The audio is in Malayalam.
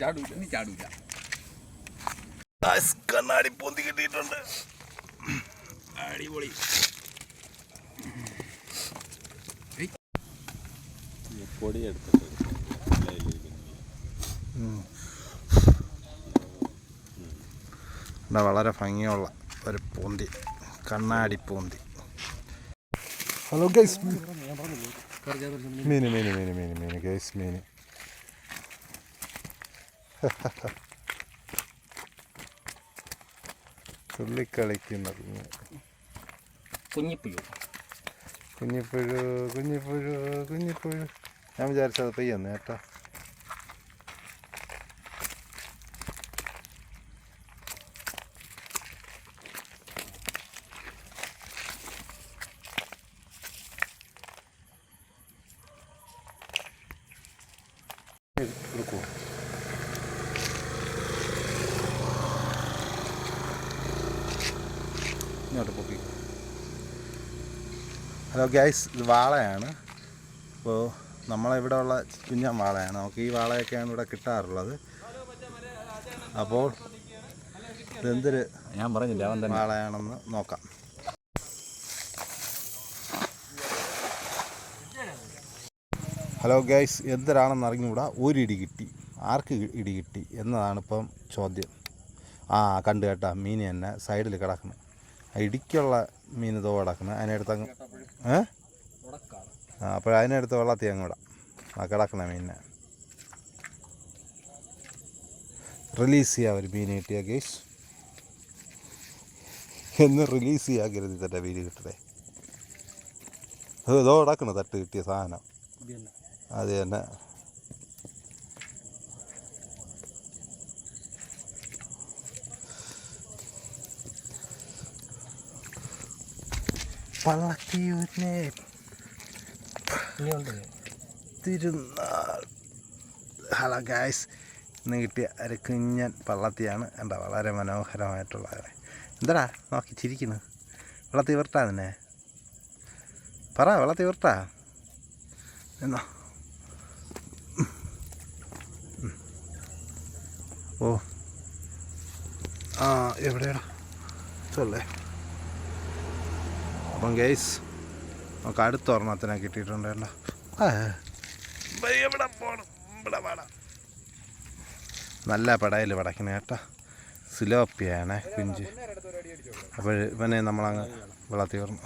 ചാടൂല കണ്ണാടി പൊന്തി കിട്ടിയിട്ടുണ്ട് അടിപൊളി പൊടി എടുത്തിട്ട് ഇവിടെ വളരെ ഭംഗിയുള്ള ഒരു പൂന്തി കണ്ണാടി പൂന്തി. ഹലോ ഗൈസ് മീന് മീന് മീന് മീന് മീന് ഗൈസ് മീന്. തുള്ളിക്കളിക്കുന്നത് കുഞ്ഞിപ്പുഴു. കുഞ്ഞിപ്പുഴു കുഞ്ഞിപ്പുഴു കുഞ്ഞിപ്പുഴു. ഞാൻ വിചാരിച്ചത് പെയ്യെന്ന് കേട്ടോ. എടുക്കുമോ ഇങ്ങോട്ട് പൊക്കി. ഹലോ ഗ്യാസ് ഇത് വാളയാണ്. അപ്പോൾ നമ്മളിവിടെ ഉള്ള കുഞ്ഞൻ വാളയാണ്. നമുക്ക് ഈ വാളയൊക്കെയാണ് ഇവിടെ കിട്ടാറുള്ളത്. അപ്പോൾ ഇതെന്തൊരു ഞാൻ പറഞ്ഞില്ല അവൻ തന്നെ. വാളയാണെന്ന് നോക്കാം. ഹലോ ഗൈസ് എന്തിനാണെന്ന് അറിഞ്ഞുകൂടാ? ഒരു ഇടി കിട്ടി. ആർക്ക് ഇടി കിട്ടി എന്നതാണ് ഇപ്പം ചോദ്യം. ആ കണ്ടു കേട്ടാ. മീൻ തന്നെ സൈഡിൽ കിടക്കണം ഇടിക്കുള്ള മീൻ ഇതോ കിടക്കുന്നത് അതിനടുത്ത് അങ്ങ് ഏ? ആ അപ്പോൾ അതിനടുത്ത് വെള്ളത്തിൽ അങ്ങ് വിടാം. ആ കിടക്കണ മീനിനെ. റിലീസ് ചെയ്യാം ഒരു മീൻ കിട്ടിയ ഗൈസ് എന്ന് റിലീസ് ചെയ്യാക്കരുത് തന്നെ മീൻ കിട്ടണേ. ഇതോ കിടക്കണം തട്ട് കിട്ടിയ സാധനം. അത് തന്നെ. പള്ളത്തിയൂരിനെ തിരുന്നാൾ ഹലോ ഗായ്സ് ഇന്ന് കിട്ടിയ ഒരു കുഞ്ഞൻ പള്ളത്തിയാണ്. എന്താ വളരെ മനോഹരമായിട്ടുള്ള എന്താടാ നോക്കി ചിരിക്കുന്നു. വെള്ളത്തി വിരട്ടാ നിന്നെ. പറ വെള്ളത്തി വിരട്ടാ. എന്നോ. ഓ. ആ എവിടെയാണ് ഇതല്ലേ. അപ്പം ഗേസ് നമുക്ക് അടുത്ത ഒരെണ്ണത്തിനെ കിട്ടിയിട്ടുണ്ടല്ലോ എവിടെ പോണം? ഇവിടെ വേണം. നല്ല പടയിൽ പടക്കണേ കേട്ടോ. സിലോപ്പിയാണ് കുഞ്ച് അപ്പോൾ ഇവനെ നമ്മളങ്ങ് വെള്ളത്തിൽ പറഞ്ഞു